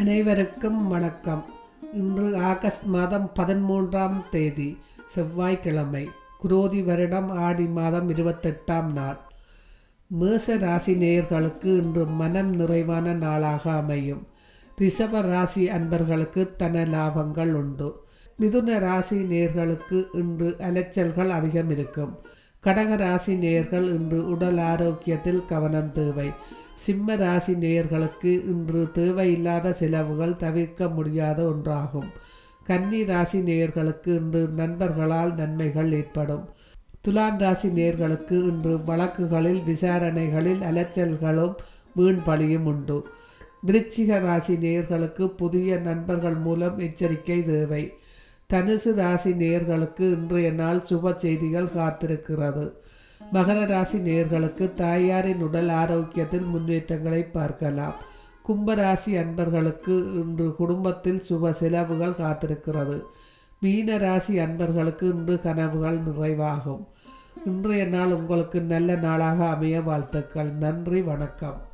அனைவருக்கும் வணக்கம். இன்று ஆகஸ்ட் மாதம் பதிமூன்றாம் தேதி செவ்வாய்க்கிழமை குரோதி வருடம் ஆடி மாதம் இருபத்தெட்டாம் நாள். மேச ராசி நேயர்களுக்கு இன்று மனம் நிறைவான நாளாக அமையும். ரிஷப ராசி அன்பர்களுக்கு தன லாபங்கள் உண்டு. மிதுன ராசி நேர்களுக்கு இன்று அலைச்சல்கள் அதிகம் இருக்கும் கடக ராசி நேயர்கள் இன்று உடல் ஆரோக்கியத்தில் கவனம் தேவை. சிம்ம ராசி நேயர்களுக்கு இன்று தேவையில்லாத செலவுகள் தவிர்க்க முடியாத ஒன்றாகும். கன்னி ராசி நேயர்களுக்கு இன்று நண்பர்களால் நன்மைகள் ஏற்படும். துலான் ராசி நேர்களுக்கு இன்று வழக்குகளில் விசாரணைகளில் அலைச்சல்களும் வீண் பழியும் உண்டு. விருச்சிக ராசி நேர்களுக்கு புதிய நண்பர்கள் மூலம் எச்சரிக்கை தேவை. தனுசு ராசி நேர்களுக்கு இன்றைய நாள் சுப செய்திகள் காத்திருக்கிறது. மகர ராசி நேர்களுக்கு தாயாரின் உடல் ஆரோக்கியத்தில் முன்னேற்றங்களை பார்க்கலாம். கும்பராசி அன்பர்களுக்கு இன்று குடும்பத்தில் சுப செலவுகள் காத்திருக்கிறது. மீன ராசி அன்பர்களுக்கு இன்று கனவுகள் நிறைவாகும். இன்றைய நாள் உங்களுக்கு நல்ல நாளாக அமைய வாழ்த்துக்கள். நன்றி வணக்கம்.